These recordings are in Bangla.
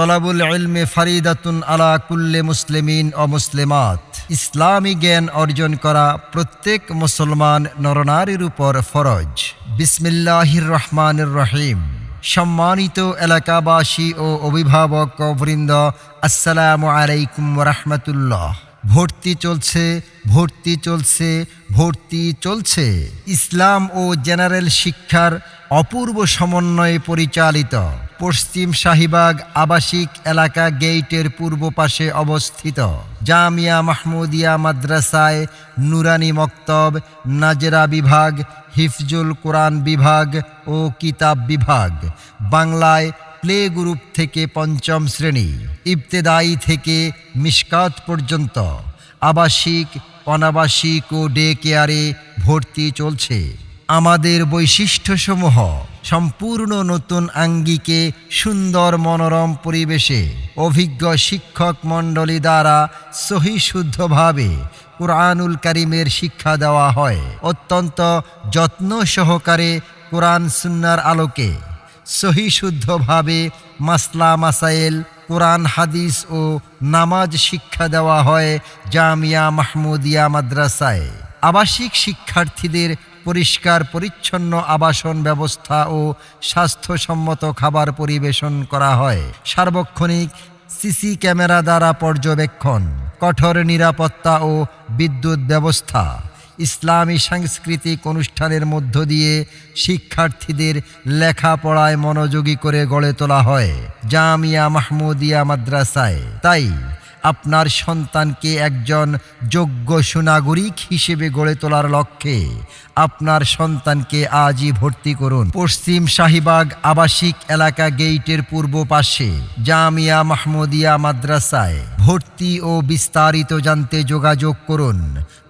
তলাবুল ইলমে ফারিদাতুন আলা কুল্লে মুসলিমিন ও মুসলিমাত। ইসলামী জ্ঞান অর্জন করা প্রত্যেক মুসলমান নরনারীর উপর ফরজ। বিসমিল্লাহির রহমানির রহিম। সম্মানিত এলাকাবাসী ও অভিভাবক বৃন্দ, আসসালামু আলাইকুম রহমতুল্লাহ। ভর্তি চলছে ভর্তি চলছে ভর্তি চলছে। ইসলাম ও জেনারেল শিক্ষার অপূর্ব সমন্বয়ে পরিচালিত। পশ্চিম শাহিবাগ আবাসিক এলাকা গেইটের পূর্ব পাশে অবস্থিত। জামিয়া মাহমুদিয়া মাদ্রাসায় নুরানি মক্তব, নাজরা বিভাগ, হিফজুল কোরআন বিভাগ ও কিতাব বিভাগ। বাংলায় প্লে গ্রুপ থেকে পঞ্চম শ্রেণি। ইবতেদায়ী থেকে মিশকাত পর্যন্ত। আবাসিক, অনাবাসিক ও ডে কেয়ারে ভর্তি চলছে। আমাদের বৈশিষ্ট্যসমূহ সম্পূর্ণ নতুন আঙ্গিকে সুন্দর মনোরম পরিবেশে অভিজ্ঞ শিক্ষক মণ্ডলী দ্বারা সহিশুদ্ধভাবে কোরআনুল কারিমের শিক্ষা দেওয়া হয়। অত্যন্ত যত্ন সহকারে কোরআন সুন্নার আলোকে সহিশুদ্ধভাবে মাসলা মাসাইল কোরআন, হাদিস ও নামাজ শিক্ষা দেওয়া হয় জামিয়া মাহমুদিয়া মাদ্রাসায়। আবাসিক শিক্ষার্থীদের পরিষ্কার, পরিচ্ছন্ন আবাসন ব্যবস্থা ও স্বাস্থ্যসম্মত খাবার পরিবেশন করা হয়। সার্বক্ষণিক সিসি ক্যামেরা দ্বারা পর্যবেক্ষণ, কঠোর নিরাপত্তা ও বিদ্যুৎ ব্যবস্থা, ইসলামী সাংস্কৃতিক অনুষ্ঠানের মধ্য দিয়ে শিক্ষার্থীদের লেখাপড়ায় মনোযোগী করে গড়ে তোলা হয়। জামিয়া মাহমুদিয়া মাদ্রাসায়। তাই আপনার সন্তানকে একজন যোগ্য সুনাগরিক হিসেবে গড়ে তোলার লক্ষ্যে আপনার সন্তানকে আজই ভর্তি করুন। পশ্চিম শাহিবাগ আবাসিক এলাকা গেইটের পূর্ব পাশে জামিয়া মাহমুদিয়া মাদ্রাসায় ভর্তি ও বিস্তারিত জানতে যোগাযোগ করুন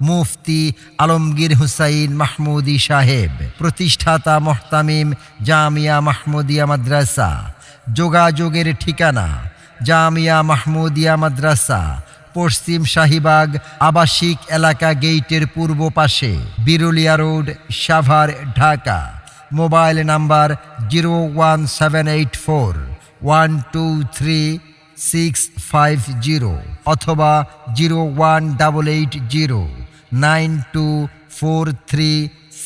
মুফতি আলমগীর হুসাইন মাহমুদি সাহেব, প্রতিষ্ঠাতা মোহতামিম জামিয়া মাহমুদিয়া মাদ্রাসা। যোগাযোগের ঠিকানা জামিয়া মাহমুদিয়া মাদ্রাসা, পশ্চিম শাহিবাগ আবাসিক এলাকা গেইটের পূর্ব পাশে, Birulia road, Savar, Dhaka. Mobile number zero one seven eight four, one two three six five zero অথবা zero one double eight zero, nine two four three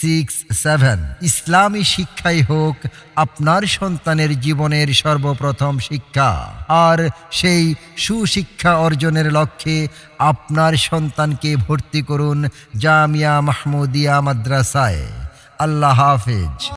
six seven ইসলামী শিক্ষাই হোক আপনার সন্তানের জীবনের সর্বপ্রথম শিক্ষা। আর সেই সুশিক্ষা অর্জনের লক্ষ্যে আপনার সন্তানকে ভর্তি করুন জামিয়া মাহমুদিয়া মাদ্রাসায়। আল্লাহ হাফেজ।